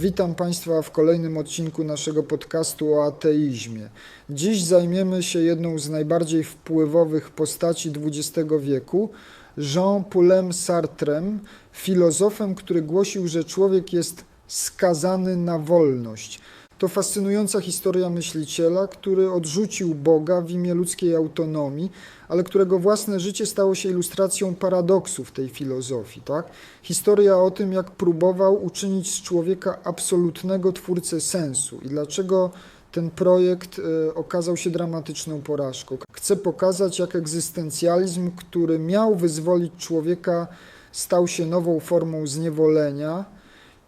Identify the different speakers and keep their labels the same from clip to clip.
Speaker 1: Witam Państwa w kolejnym odcinku naszego podcastu o ateizmie. Dziś zajmiemy się jedną z najbardziej wpływowych postaci XX wieku, Jean-Paulem Sartrem, filozofem, który głosił, że człowiek jest skazany na wolność. To fascynująca historia myśliciela, który odrzucił Boga w imię ludzkiej autonomii, ale którego własne życie stało się ilustracją paradoksów tej filozofii. Tak? Historia o tym, jak próbował uczynić z człowieka absolutnego twórcę sensu i dlaczego ten projekt y, okazał się dramatyczną porażką. Chcę pokazać, jak egzystencjalizm, który miał wyzwolić człowieka, stał się nową formą zniewolenia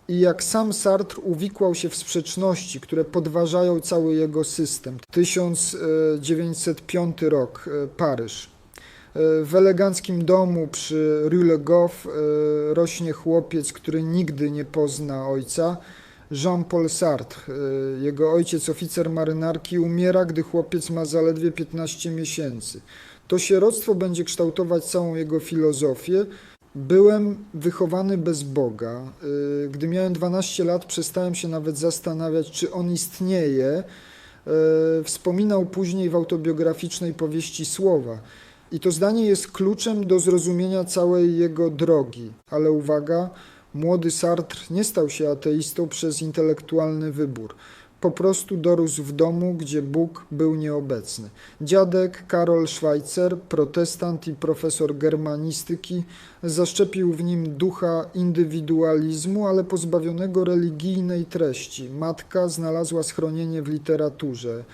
Speaker 1: i jak sam Sartre uwikłał się w sprzeczności, które podważają cały jego system. 1905 rok, e, Paryż. E, w eleganckim domu przy Rue Le Goff e, rośnie chłopiec, który nigdy nie pozna ojca. Jean-Paul Sartre. Jego ojciec, oficer marynarki, umiera, gdy chłopiec ma zaledwie 15 miesięcy. To sieroctwo będzie kształtować całą jego filozofię, Byłem wychowany bez Boga. Y, gdy miałem 12 lat, przestałem się nawet zastanawiać, czy on istnieje. Y, wspominał później w autobiograficznej powieści Słowa. I to zdanie jest kluczem do zrozumienia całej jego drogi. Ale uwaga, młody Sartre nie stał się ateistą przez intelektualny wybór po prostu dorósł w domu, gdzie Bóg był nieobecny. Dziadek Karol Schweitzer, protestant i profesor germanistyki, zaszczepił w nim ducha indywidualizmu, ale pozbawionego religijnej treści. Matka znalazła schronienie w literaturze.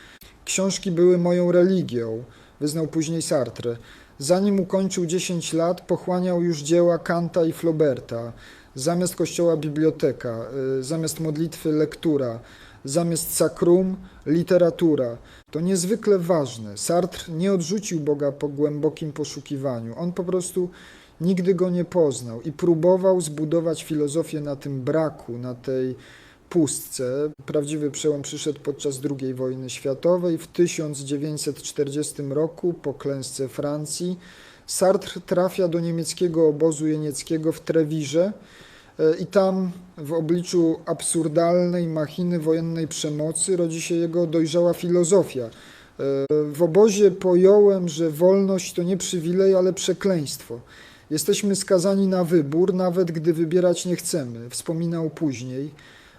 Speaker 1: Książki były moją religią, wyznał później Sartre. Zanim ukończył 10 lat, pochłaniał już dzieła Kanta i Flauberta. Zamiast kościoła biblioteka, y, zamiast modlitwy lektura zamiast sakrum literatura. To niezwykle ważne. Sartre nie odrzucił Boga po głębokim poszukiwaniu. On po prostu nigdy go nie poznał i próbował zbudować filozofię na tym braku, na tej pustce. Prawdziwy przełom przyszedł podczas II wojny światowej. W 1940 roku, po klęsce Francji, Sartre trafia do niemieckiego obozu jenieckiego w Trewirze, I tam w obliczu absurdalnej machiny wojennej przemocy rodzi się jego dojrzała filozofia. E, w obozie pojąłem, że wolność to nie przywilej, ale przekleństwo. Jesteśmy skazani na wybór, nawet gdy wybierać nie chcemy, wspominał później.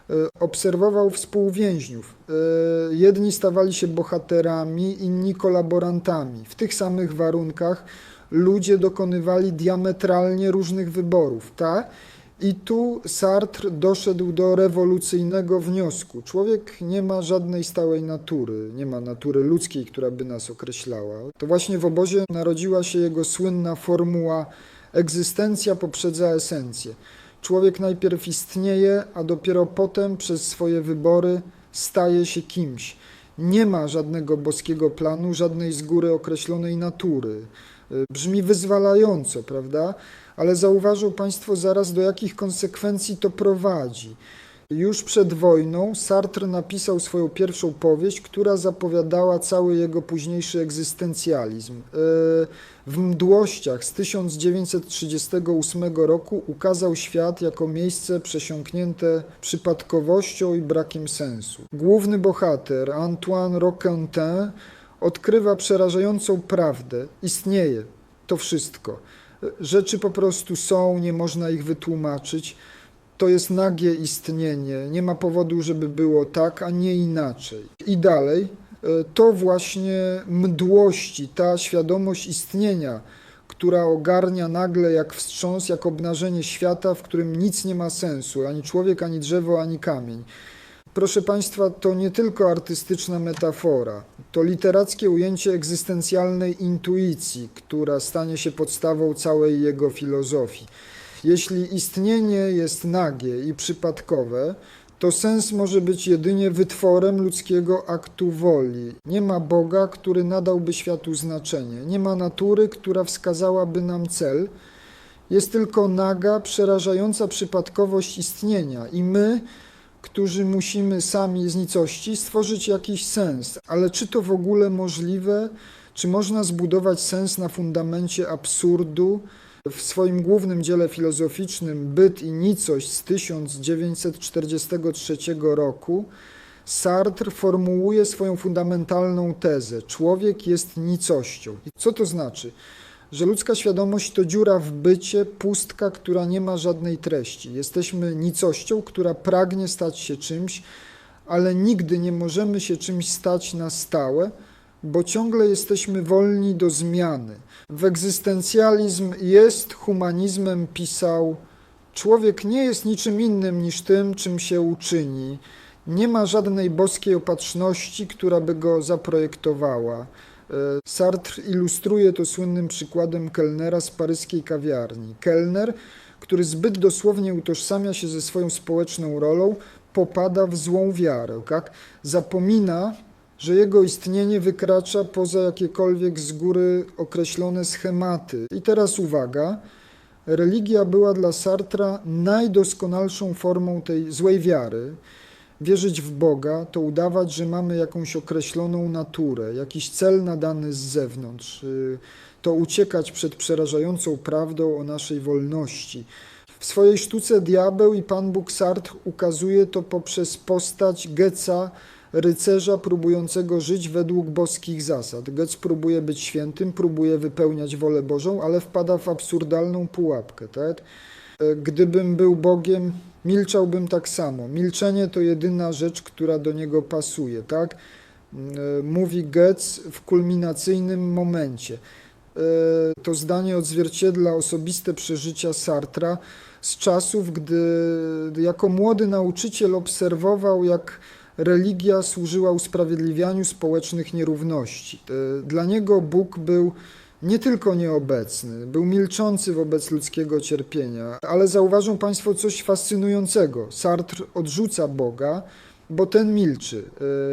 Speaker 1: E, obserwował współwięźniów. Jedni stawali się bohaterami, inni kolaborantami. W tych samych warunkach ludzie dokonywali diametralnie różnych wyborów. Tak? I tu Sartre doszedł do rewolucyjnego wniosku. Człowiek nie ma żadnej stałej natury, nie ma natury ludzkiej, która by nas określała. To właśnie w obozie narodziła się jego słynna formuła egzystencja poprzedza esencję. Człowiek najpierw istnieje, a dopiero potem przez swoje wybory staje się kimś. Nie ma żadnego boskiego planu, żadnej z góry określonej natury. Brzmi wyzwalająco, prawda? ale zauważą Państwo zaraz, do jakich konsekwencji to prowadzi. Już przed wojną Sartre napisał swoją pierwszą powieść, która zapowiadała cały jego późniejszy egzystencjalizm. E, w Mdłościach z 1938 roku ukazał świat jako miejsce przesiąknięte przypadkowością i brakiem sensu. Główny bohater, Antoine Roquentin, odkrywa przerażającą prawdę. Istnieje to wszystko rzeczy po prostu są, nie można ich wytłumaczyć. To jest nagie istnienie, nie ma powodu, żeby było tak, a nie inaczej. I dalej, e, to właśnie mdłości, ta świadomość istnienia, która ogarnia nagle jak wstrząs, jak obnażenie świata, w którym nic nie ma sensu, ani człowiek, ani drzewo, ani kamień. Proszę Państwa, to nie tylko artystyczna metafora, to literackie ujęcie egzystencjalnej intuicji, która stanie się podstawą całej jego filozofii. Jeśli istnienie jest nagie i przypadkowe, to sens może być jedynie wytworem ludzkiego aktu woli. Nie ma Boga, który nadałby światu znaczenie, nie ma natury, która wskazałaby nam cel. Jest tylko naga, przerażająca przypadkowość istnienia i my, którzy musimy sami z nicości stworzyć jakiś sens. Ale czy to w ogóle możliwe? Czy można zbudować sens na fundamencie absurdu? W swoim głównym dziele filozoficznym Byt i nicość z 1943 roku Sartre formułuje swoją fundamentalną tezę: człowiek jest nicością. Co to znaczy? Że ludzka świadomość to dziura w bycie, pustka, która nie ma żadnej treści. Jesteśmy nicością, która pragnie stać się czymś, ale nigdy nie możemy się czymś stać na stałe, bo ciągle jesteśmy wolni do zmiany. W egzystencjalizm jest humanizmem pisał: Człowiek nie jest niczym innym niż tym, czym się uczyni. Nie ma żadnej boskiej opatrzności, która by go zaprojektowała. E, Sartre ilustruje to słynnym przykładem kelnera z paryskiej kawiarni. Kelner, który zbyt dosłownie utożsamia się ze swoją społeczną rolą, popada w złą wiarę, tak? Zapomina, że jego istnienie wykracza poza jakiekolwiek z góry określone schematy. I teraz uwaga, religia była dla Sartra najdoskonalszą formą tej złej wiary. Wierzyć w Boga to udawać, że mamy jakąś określoną naturę, jakiś cel nadany z zewnątrz. Y, To uciekać przed przerażającą prawdą o naszej wolności. W swojej sztuce Diabeł i Pan Bóg Sartre ukazuje to poprzez postać Geca, rycerza próbującego żyć według boskich zasad. Gec próbuje być świętym, próbuje wypełniać wolę Bożą, ale wpada w absurdalną pułapkę. Tak? Gdybym był Bogiem, milczałbym tak samo. Milczenie to jedyna rzecz, która do niego pasuje. Tak? Mówi Goetz w kulminacyjnym momencie. To zdanie odzwierciedla osobiste przeżycia Sartra z czasów, gdy jako młody nauczyciel obserwował, jak religia służyła usprawiedliwianiu społecznych nierówności. E, Dla niego Bóg był nie tylko nieobecny, był milczący wobec ludzkiego cierpienia, ale zauważą Państwo coś fascynującego. Sartre odrzuca Boga, bo ten milczy.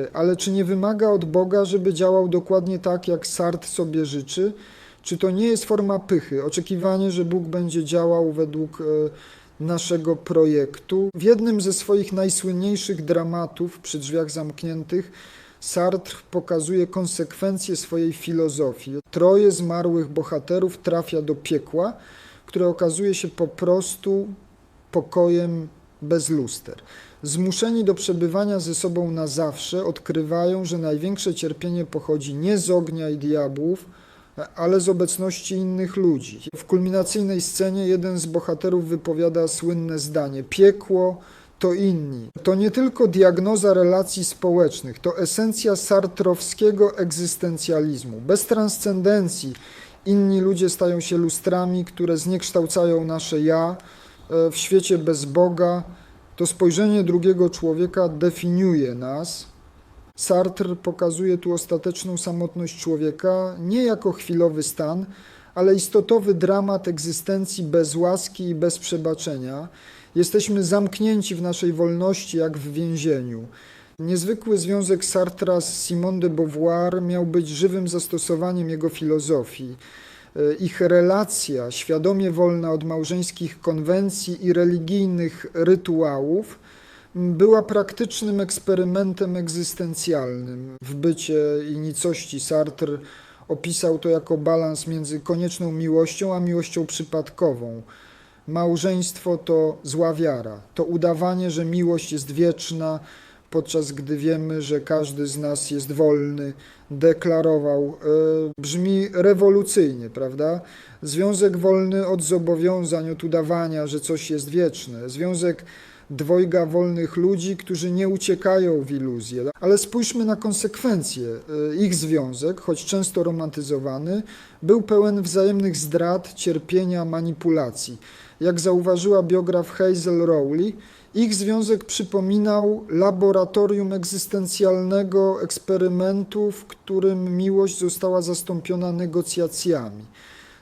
Speaker 1: E, Ale czy nie wymaga od Boga, żeby działał dokładnie tak, jak Sartre sobie życzy? Czy to nie jest forma pychy, oczekiwanie, że Bóg będzie działał według e, naszego projektu? W jednym ze swoich najsłynniejszych dramatów przy drzwiach zamkniętych Sartre pokazuje konsekwencje swojej filozofii. Troje zmarłych bohaterów trafia do piekła, które okazuje się po prostu pokojem bez luster. Zmuszeni do przebywania ze sobą na zawsze, odkrywają, że największe cierpienie pochodzi nie z ognia i diabłów, ale z obecności innych ludzi. W kulminacyjnej scenie jeden z bohaterów wypowiada słynne zdanie: Piekło to inni. To nie tylko diagnoza relacji społecznych, to esencja sartrowskiego egzystencjalizmu. Bez transcendencji inni ludzie stają się lustrami, które zniekształcają nasze ja. E, W świecie bez Boga to spojrzenie drugiego człowieka definiuje nas. Sartre pokazuje tu ostateczną samotność człowieka nie jako chwilowy stan, ale istotowy dramat egzystencji bez łaski i bez przebaczenia. Jesteśmy zamknięci w naszej wolności jak w więzieniu. Niezwykły związek Sartra z Simone de Beauvoir miał być żywym zastosowaniem jego filozofii. E, Ich relacja, świadomie wolna od małżeńskich konwencji i religijnych rytuałów, była praktycznym eksperymentem egzystencjalnym. W bycie i nicości Sartre opisał to jako balans między konieczną miłością a miłością przypadkową. Małżeństwo to zła wiara, to udawanie, że miłość jest wieczna, podczas gdy wiemy, że każdy z nas jest wolny, deklarował. E, brzmi rewolucyjnie, prawda? Związek wolny od zobowiązań, od udawania, że coś jest wieczne. Związek dwojga wolnych ludzi, którzy nie uciekają w iluzję. Ale spójrzmy na konsekwencje. E, Ich związek, choć często romantyzowany, był pełen wzajemnych zdrad, cierpienia, manipulacji. Jak zauważyła biograf Hazel Rowley, ich związek przypominał laboratorium egzystencjalnego eksperymentu, w którym miłość została zastąpiona negocjacjami.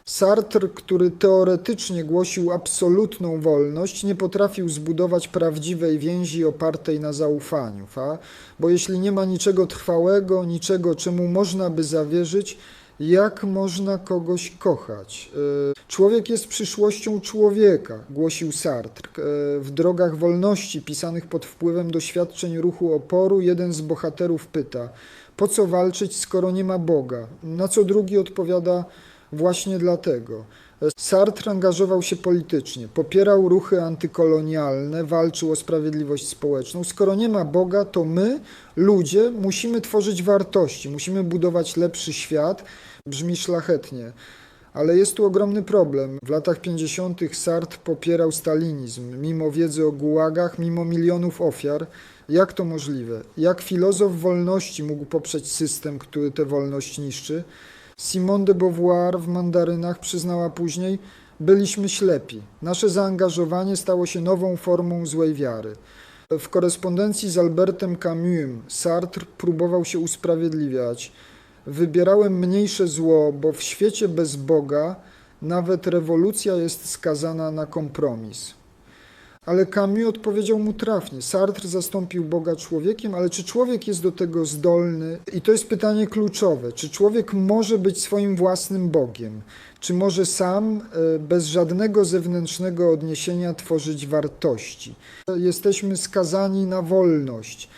Speaker 1: Sartre, który teoretycznie głosił absolutną wolność, nie potrafił zbudować prawdziwej więzi opartej na zaufaniu, a? bo jeśli nie ma niczego trwałego, niczego, czemu można by zawierzyć, jak można kogoś kochać? E, Człowiek jest przyszłością człowieka, głosił Sartre. E, W drogach wolności, pisanych pod wpływem doświadczeń ruchu oporu, jeden z bohaterów pyta: Po co walczyć, skoro nie ma Boga? Na co drugi odpowiada: właśnie dlatego. Sartre angażował się politycznie, popierał ruchy antykolonialne, walczył o sprawiedliwość społeczną. Skoro nie ma Boga, to my, ludzie, musimy tworzyć wartości, musimy budować lepszy świat. Brzmi szlachetnie. Ale jest tu ogromny problem. W latach 50. Sartre popierał stalinizm, mimo wiedzy o gułagach, mimo milionów ofiar. Jak to możliwe? Jak filozof wolności mógł poprzeć system, który tę wolność niszczy? Simone de Beauvoir w Mandarynach przyznała później, byliśmy ślepi. Nasze zaangażowanie stało się nową formą złej wiary. W korespondencji z Albertem Camus'em Sartre próbował się usprawiedliwiać. Wybierałem mniejsze zło, bo w świecie bez Boga nawet rewolucja jest skazana na kompromis. Ale Camus odpowiedział mu trafnie. Sartre zastąpił Boga człowiekiem, ale czy człowiek jest do tego zdolny? I to jest pytanie kluczowe. Czy człowiek może być swoim własnym Bogiem? Czy może sam, e, bez żadnego zewnętrznego odniesienia, tworzyć wartości? Jesteśmy skazani na wolność.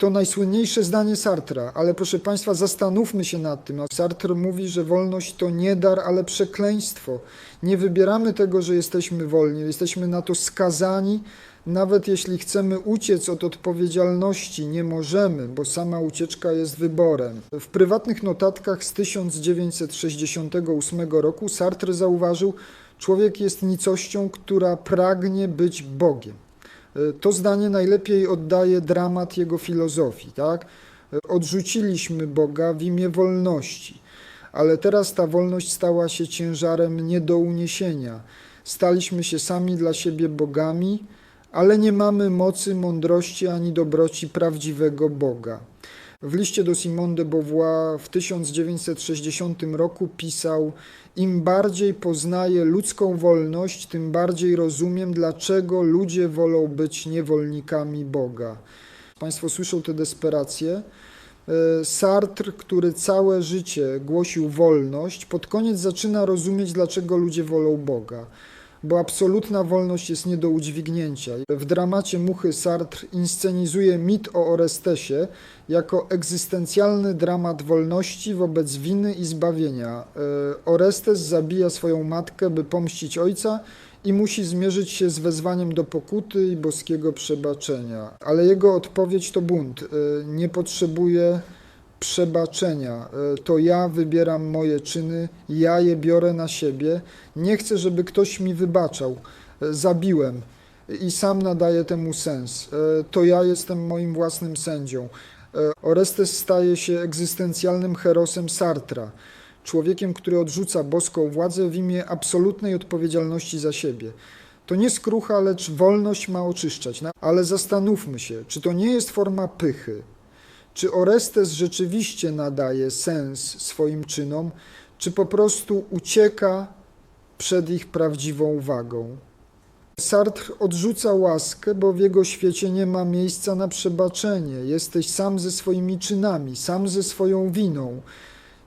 Speaker 1: To najsłynniejsze zdanie Sartra, ale proszę Państwa, zastanówmy się nad tym. Sartre mówi, że wolność to nie dar, ale przekleństwo. Nie wybieramy tego, że jesteśmy wolni, jesteśmy na to skazani. Nawet jeśli chcemy uciec od odpowiedzialności, nie możemy, bo sama ucieczka jest wyborem. W prywatnych notatkach z 1968 roku Sartre zauważył, człowiek jest nicością, która pragnie być Bogiem. To zdanie najlepiej oddaje dramat jego filozofii, tak? Odrzuciliśmy Boga w imię wolności, ale teraz ta wolność stała się ciężarem nie do uniesienia. Staliśmy się sami dla siebie bogami, ale nie mamy mocy, mądrości ani dobroci prawdziwego Boga. W liście do Simone de Beauvoir w 1960 roku pisał: Im bardziej poznaję ludzką wolność, tym bardziej rozumiem, dlaczego ludzie wolą być niewolnikami Boga. Państwo słyszą tę desperację. E, Sartre, który całe życie głosił wolność, pod koniec zaczyna rozumieć, dlaczego ludzie wolą Boga bo absolutna wolność jest nie do udźwignięcia. W dramacie Muchy Sartre inscenizuje mit o Orestesie jako egzystencjalny dramat wolności wobec winy i zbawienia. E, Orestes zabija swoją matkę, by pomścić ojca i musi zmierzyć się z wezwaniem do pokuty i boskiego przebaczenia. Ale jego odpowiedź to bunt. E, Nie potrzebuje przebaczenia. E, To ja wybieram moje czyny, ja je biorę na siebie. Nie chcę, żeby ktoś mi wybaczał. E, Zabiłem i sam nadaję temu sens. E, To ja jestem moim własnym sędzią. Orestes staje się egzystencjalnym herosem Sartra, człowiekiem, który odrzuca boską władzę w imię absolutnej odpowiedzialności za siebie. To nie skrucha, lecz wolność ma oczyszczać. Ale zastanówmy się, czy to nie jest forma pychy, czy Orestes rzeczywiście nadaje sens swoim czynom, czy po prostu ucieka przed ich prawdziwą wagą? Sartre odrzuca łaskę, bo w jego świecie nie ma miejsca na przebaczenie. Jesteś sam ze swoimi czynami, sam ze swoją winą.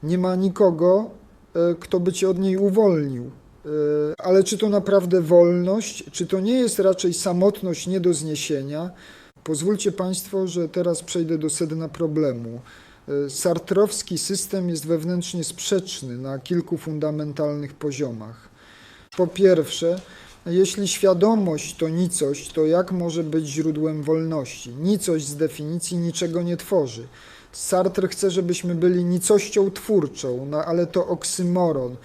Speaker 1: Nie ma nikogo, e, kto by cię od niej uwolnił. E, Ale czy to naprawdę wolność? Czy to nie jest raczej samotność nie do zniesienia? Pozwólcie Państwo, że teraz przejdę do sedna problemu. E, Sartrowski system jest wewnętrznie sprzeczny na kilku fundamentalnych poziomach. Po pierwsze, jeśli świadomość to nicość, to jak może być źródłem wolności? Nicość z definicji niczego nie tworzy. Sartre chce, żebyśmy byli nicością twórczą, no ale to oksymoron.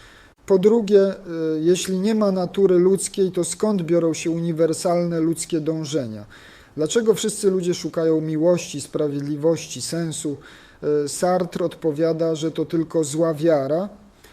Speaker 1: Po drugie, y, jeśli nie ma natury ludzkiej, to skąd biorą się uniwersalne ludzkie dążenia? Dlaczego wszyscy ludzie szukają miłości, sprawiedliwości, sensu? Y, Sartre odpowiada, że to tylko zła wiara,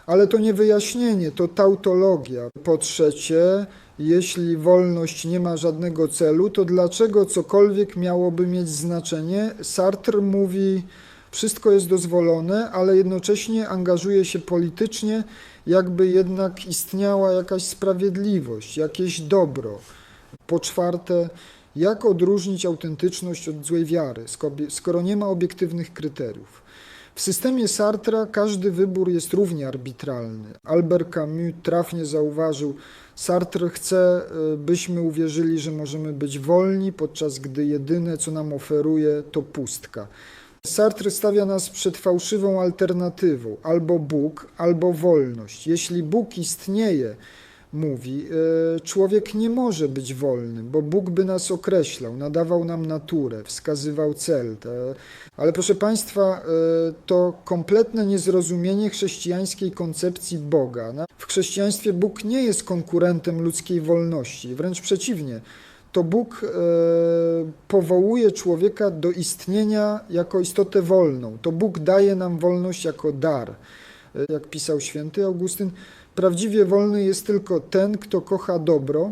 Speaker 1: ale to nie wyjaśnienie, to tautologia. Po trzecie, jeśli wolność nie ma żadnego celu, to dlaczego cokolwiek miałoby mieć znaczenie? Sartre mówi, wszystko jest dozwolone, ale jednocześnie angażuje się politycznie, jakby jednak istniała jakaś sprawiedliwość, jakieś dobro. Po czwarte, jak odróżnić autentyczność od złej wiary, sko- skoro nie ma obiektywnych kryteriów? W systemie Sartra każdy wybór jest równie arbitralny. Albert Camus trafnie zauważył, Sartre chce, y, byśmy uwierzyli, że możemy być wolni, podczas gdy jedyne, co nam oferuje, to pustka. Sartre stawia nas przed fałszywą alternatywą: albo Bóg, albo wolność. Jeśli Bóg istnieje, mówi, e, człowiek nie może być wolny, bo Bóg by nas określał, nadawał nam naturę, wskazywał cel. Ale proszę Państwa, e, to kompletne niezrozumienie chrześcijańskiej koncepcji Boga. W chrześcijaństwie Bóg nie jest konkurentem ludzkiej wolności, wręcz przeciwnie. To Bóg e, powołuje człowieka do istnienia jako istotę wolną. To Bóg daje nam wolność jako dar. Jak pisał święty Augustyn, prawdziwie wolny jest tylko ten, kto kocha dobro.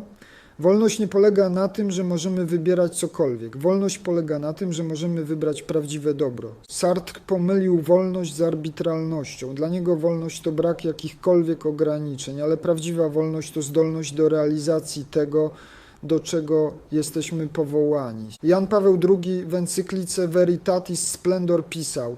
Speaker 1: Wolność nie polega na tym, że możemy wybierać cokolwiek. Wolność polega na tym, że możemy wybrać prawdziwe dobro. Sartre pomylił wolność z arbitralnością. Dla niego wolność to brak jakichkolwiek ograniczeń, ale prawdziwa wolność to zdolność do realizacji tego, do czego jesteśmy powołani. Jan Paweł II w encyklice Veritatis Splendor pisał: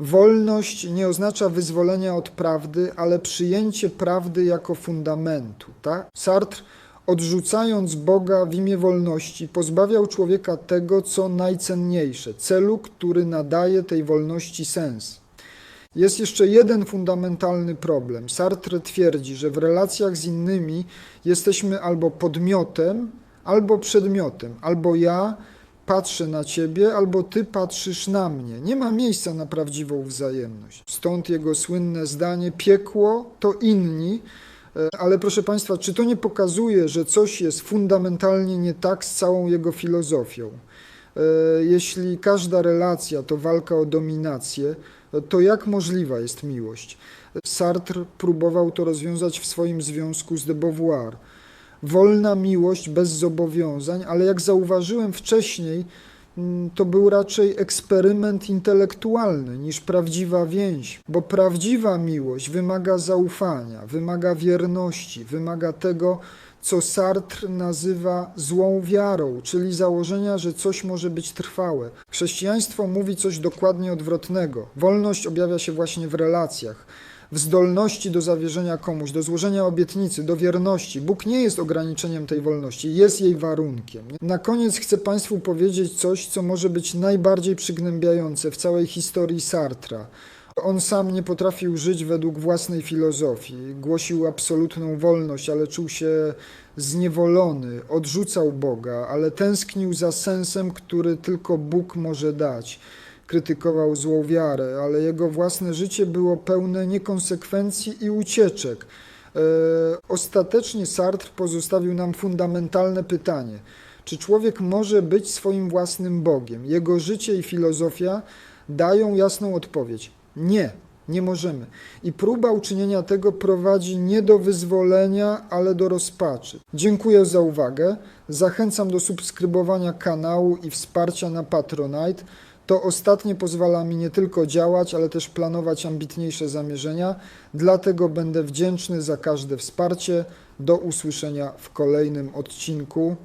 Speaker 1: Wolność nie oznacza wyzwolenia od prawdy, ale przyjęcie prawdy jako fundamentu. Tak? Sartre, odrzucając Boga w imię wolności, pozbawiał człowieka tego, co najcenniejsze celu, który nadaje tej wolności sens. Jest jeszcze jeden fundamentalny problem. Sartre twierdzi, że w relacjach z innymi jesteśmy albo podmiotem, albo przedmiotem, albo ja patrzę na ciebie, albo ty patrzysz na mnie. Nie ma miejsca na prawdziwą wzajemność. Stąd jego słynne zdanie: piekło to inni. E, Ale proszę Państwa, czy to nie pokazuje, że coś jest fundamentalnie nie tak z całą jego filozofią? E, Jeśli każda relacja to walka o dominację, to jak możliwa jest miłość? Sartre próbował to rozwiązać w swoim związku z de Beauvoir. Wolna miłość bez zobowiązań, ale jak zauważyłem wcześniej, mm, to był raczej eksperyment intelektualny niż prawdziwa więź, bo prawdziwa miłość wymaga zaufania, wymaga wierności, wymaga tego, co Sartre nazywa złą wiarą, czyli założenia, że coś może być trwałe. Chrześcijaństwo mówi coś dokładnie odwrotnego. Wolność objawia się właśnie w relacjach, w zdolności do zawierzenia komuś, do złożenia obietnicy, do wierności. Bóg nie jest ograniczeniem tej wolności, jest jej warunkiem. Na koniec chcę Państwu powiedzieć coś, co może być najbardziej przygnębiające w całej historii Sartra. On sam nie potrafił żyć według własnej filozofii. Głosił absolutną wolność, ale czuł się zniewolony, odrzucał Boga, ale tęsknił za sensem, który tylko Bóg może dać. Krytykował złą wiarę, ale jego własne życie było pełne niekonsekwencji i ucieczek. E, ostatecznie Sartre pozostawił nam fundamentalne pytanie: czy człowiek może być swoim własnym Bogiem? Jego życie i filozofia dają jasną odpowiedź: nie, nie możemy. I próba uczynienia tego prowadzi nie do wyzwolenia, ale do rozpaczy. Dziękuję za uwagę. Zachęcam do subskrybowania kanału i wsparcia na Patronite. To ostatnie pozwala mi nie tylko działać, ale też planować ambitniejsze zamierzenia. Dlatego będę wdzięczny za każde wsparcie. Do usłyszenia w kolejnym odcinku.